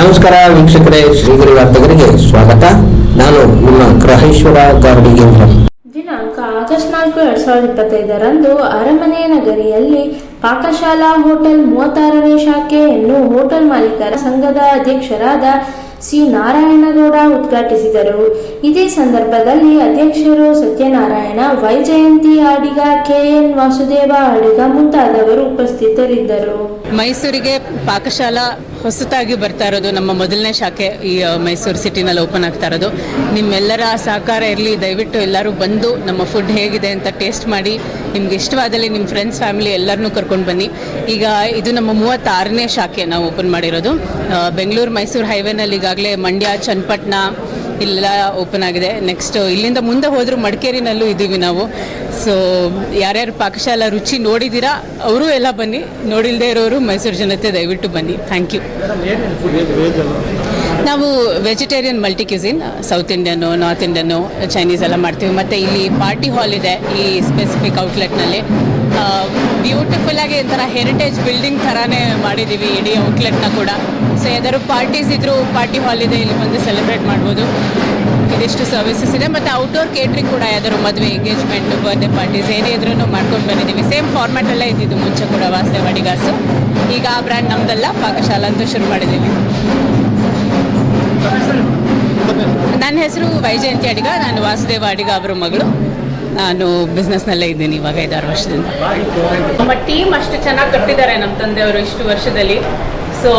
ನಮಸ್ಕಾರ ವೀಕ್ಷಕರೇ ಶ್ರೀಗಿರಿ ವಾರ್ತೆಗರಿಗೆ ಸ್ವಾಗತ. ನಾನು ನಿಮ್ಮ ಗ್ರಹೇಶ್ವರ ಗಾರ್ಡಿಗೇಂದ್ರ ದಿನಾಂಕ ಆಗಸ್ಟ್ ನಾಲ್ಕು ಎರಡ್ ಸಾವಿರದ ಇಪ್ಪತ್ತೈದರಂದು ಅರಮನೆ ನಗರಿಯಲ್ಲಿ ಪಾಕಶಾಲಾ ಹೋಟೆಲ್ ಮೂವತ್ತಾರನೇ ಶಾಖೆಯನ್ನು ಹೋಟೆಲ್ ಮಾಲೀಕರ ಸಂಘದ ಅಧ್ಯಕ್ಷರಾದ ಸಿ. ನಾರಾಯಣಗೌಡ ಉದ್ಘಾಟಿಸಿದರು. ಇದೇ ಸಂದರ್ಭದಲ್ಲಿ ಅಧ್ಯಕ್ಷರು ಸತ್ಯನಾರಾಯಣ ವೈಜಯಂತಿ ಆಡಿಗ ಕೆಎನ್ ವಾಸುದೇವ ಆಡಿಗ ಮುಂತಾದವರು ಉಪಸ್ಥಿತರಿದ್ದರು. ಮೈಸೂರಿಗೆ ಪಾಕಶಾಲಾ ಹೊಸತಾಗಿ ಬರ್ತಾ ಇರೋದು ನಮ್ಮ ಮೊದಲನೇ ಶಾಖೆ ಈ ಮೈಸೂರು ಸಿಟಿನಲ್ಲಿ ಓಪನ್ ಆಗ್ತಾ ಇರೋದು. ನಿಮ್ಮೆಲ್ಲರ ಸಹಕಾರ ಇರಲಿ, ದಯವಿಟ್ಟು ಎಲ್ಲರೂ ಬಂದು ನಮ್ಮ ಫುಡ್ ಹೇಗಿದೆ ಅಂತ ಟೇಸ್ಟ್ ಮಾಡಿ, ನಿಮ್ಗೆ ಇಷ್ಟವಾದಲ್ಲಿ ನಿಮ್ಮ ಫ್ರೆಂಡ್ಸ್ ಫ್ಯಾಮಿಲಿ ಎಲ್ಲರನ್ನೂ ಕರ್ಕೊಂಡು ಬನ್ನಿ. ಈಗ ಇದು ನಮ್ಮ ಮೂವತ್ತಾರನೇ ಶಾಖೆ ನಾವು ಓಪನ್ ಮಾಡಿರೋದು. ಬೆಂಗಳೂರು ಮೈಸೂರು ಹೈವೇನಲ್ಲಿ ಈಗಾಗಲೇ ಮಂಡ್ಯ, ಚನ್ನಪಟ್ಟಣ ಇಲ್ಲೆಲ್ಲ ಓಪನ್ ಆಗಿದೆ. ನೆಕ್ಸ್ಟ್ ಇಲ್ಲಿಂದ ಮುಂದೆ ಹೋದರೂ ಮಡಿಕೇರಿನಲ್ಲೂ ಇದ್ದೀವಿ ನಾವು. ಸೊ ಯಾರ್ಯಾರು ಪಾಕಶಾಲಾ ರುಚಿ ನೋಡಿದ್ದೀರಾ ಅವರು ಎಲ್ಲ ಬನ್ನಿ. ನೋಡಿಲ್ಲದೆ ಇರೋರು ಮೈಸೂರು ಜನತೆ ದಯವಿಟ್ಟು ಬನ್ನಿ. ಥ್ಯಾಂಕ್ ಯು ನಾವು vegetarian multi cuisine south Indian north Indian Chinese ಎಲ್ಲ ಮಾಡ್ತೀವಿ. ಮತ್ತು ಇಲ್ಲಿ ಪಾರ್ಟಿ ಹಾಲ್ ಇದೆ, ಈ ಸ್ಪೆಸಿಫಿಕ್ ಔಟ್ಲೆಟ್ನಲ್ಲಿ ಬ್ಯೂಟಿಫುಲ್ ಆಗಿ ಒಂಥರ ಹೆರಿಟೇಜ್ ಬಿಲ್ಡಿಂಗ್ ಥರನೇ ಮಾಡಿದ್ದೀವಿ ಇಡೀ ಔಟ್ಲೆಟ್ನ ಕೂಡ. ಸೊ ಯಾವ್ದಾದ್ರು ಪಾರ್ಟೀಸ್ ಇದ್ದರೂ ಪಾರ್ಟಿ ಹಾಲ್ ಇದೆ, ಇಲ್ಲಿ ಬಂದು ಸೆಲೆಬ್ರೇಟ್ ಮಾಡ್ಬೋದು. ಇದಿಷ್ಟು ಸರ್ವಿಸಸ್ ಇದೆ. ಮತ್ತು ಔಟ್ಡೋರ್ ಕೇಟ್ರಿಂಗ್ ಕೂಡ ಯಾವ್ದಾದ್ರು ಮದುವೆ ಎಂಗೇಜ್ಮೆಂಟ್ ಬರ್ಡೇ ಪಾರ್ಟೀಸ್ ಏನೇ ಇದ್ರೂ ಮಾಡ್ಕೊಂಡು ಬಂದಿದ್ದೀವಿ. ಸೇಮ್ ಫಾರ್ಮ್ಯಾಟಲ್ಲೇ ಇದ್ದಿದ್ದು ಮುಂಚೆ ಕೂಡ ವಾಸನೆ ವಡಿಗಾಸು ಈಗ ಆ ಬ್ರ್ಯಾಂಡ್ ನಮ್ದಲ್ಲ, ಪಾಕಶಾಲಾ ಅಂತೂ ಶುರು ಮಾಡಿದ್ದೀವಿ. ನನ್ನ ಹೆಸರು ವೈಜಯಂತಿ ಅಡಿಗ, ನಾನು ವಾಸುದೇವ ಅಡಿಗ ಅವರ ಮಗಳು. ನಾನು ಬಿಸ್ನೆಸ್ನಲ್ಲೇ ಇದ್ದೀನಿ ಇವಾಗ ಐದಾರು ವರ್ಷದಿಂದ. ನಮ್ಮ ಟೀಮ್ ಅಷ್ಟು ಚೆನ್ನಾಗಿ ಕಟ್ಟಿದ್ದಾರೆ ನಮ್ಮ ತಂದೆಯವರು ಇಷ್ಟು ವರ್ಷದಲ್ಲಿ. ಸೊ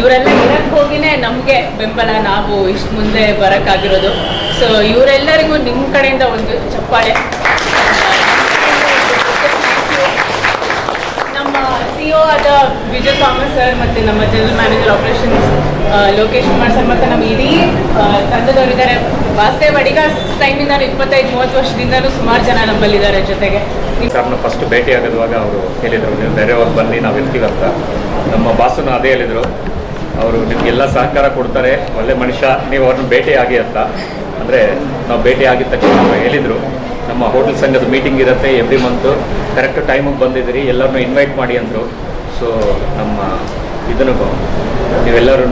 ಇವರೆಲ್ಲ ಇರಕ್ಕೆ ಹೋಗಿನೇ ನಮಗೆ ಬೆಂಬಲ, ನಾವು ಇಷ್ಟು ಮುಂದೆ ಬರೋಕ್ಕಾಗಿರೋದು. ಸೊ ಇವರೆಲ್ಲರಿಗೂ ನಿಮ್ಮ ಕಡೆಯಿಂದ ಒಂದು ಚಪ್ಪಾಳೆ. ನಮ್ಮ ಸಿ ಒ ಆದ ವಿಜಯ್ ಥಾಮಸ್ ಸರ್ ಮತ್ತು ನಮ್ಮ general manager operations Lokesh Kumar sir ಮತ್ತು ನಮ್ಮ ಇಡೀ ತಂಡದವರಿದ್ದಾರೆ. ವಾಸುದೇವ್ ಬಡಿಗ ಟೈಮಿಂದ ಇಪ್ಪತ್ತೈದು, ಮೂವತ್ತು ವರ್ಷದಿಂದಲೂ ಸುಮಾರು ಜನ ನಮ್ಮಲ್ಲಿದ್ದಾರೆ ಜೊತೆಗೆ. ಸರ್ನ ಫಸ್ಟ್ ಭೇಟಿ ಆಗದುವಾಗ ಅವರು ಹೇಳಿದರು, ನೀವು ಬೇರೆಯವ್ರು ಬನ್ನಿ, ನಾವು ಇರ್ತೀವಿ ಅಂತ. ನಮ್ಮ ಬಾಸನು ಅದೇ ಹೇಳಿದರು. ಅವರು, ನಿಮಗೆಲ್ಲ ಸಹಕಾರ ಕೊಡ್ತಾರೆ, ಒಳ್ಳೆ ಮನುಷ್ಯ, ನೀವು ಅವ್ರನ್ನ ಭೇಟಿ ಆಗಿ ಅಂತ. ಅಂದರೆ, ನಾವು ಭೇಟಿ ಆಗಿದ ತಕ್ಷಣ ಅವರು ಹೇಳಿದರು, ನಮ್ಮ ಹೋಟೆಲ್ ಸಂಘದ ಮೀಟಿಂಗ್ ಇರುತ್ತೆ ಎವ್ರಿ ಮಂತು ಕರೆಕ್ಟ್ ಟೈಮಿಗೆ ಬಂದಿದ್ದೀರಿ ಎಲ್ಲರನ್ನೂ ಇನ್ವೈಟ್ ಮಾಡಿ ಅಂದರು. ಸೊ ನಮ್ಮ ಇದನ್ನು ನೀವೆಲ್ಲರೂ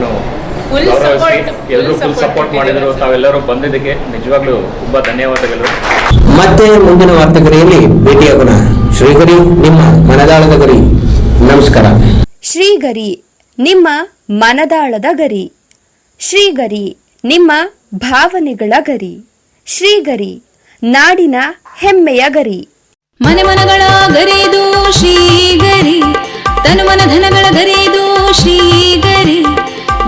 ಗೌರವಿಸಿ ಎಲ್ಲರೂ ಫುಲ್ ಸಪೋರ್ಟ್ ಮಾಡಿದ್ರು. ತಾವೆಲ್ಲರೂ ಬಂದಿದ್ದಕ್ಕೆ ನಿಜವಾಗ್ಲೂ ತುಂಬಾ ಧನ್ಯವಾದಗಳು. ಮತ್ತೆ ಮುಂದಿನ ವಾರ್ತೆಗರಿಯಲ್ಲಿ ಭೇಟಿಯಾಗೋಣ ಶ್ರೀಗರಿ ನಿಮ್ಮ ಮನದಾಳದ ಗರಿ. ನಮಸ್ಕಾರ. ಶ್ರೀಗರಿ ನಿಮ್ಮ ಮನದಾಳದ ಗರಿ. ಶ್ರೀಗರಿ ನಿಮ್ಮ ಭಾವನೆಗಳ ಗರಿ. ಶ್ರೀಗರಿ ನಾಡಿನ ಹೆಮ್ಮೆಯ ಗರಿ. ಮನೆ ಮನಗಳ ಗರಿದು ಶ್ರೀಗರಿ ತನು ಮನ ಧನಗಳ ಗರಿದು ಶ್ರೀಗರಿ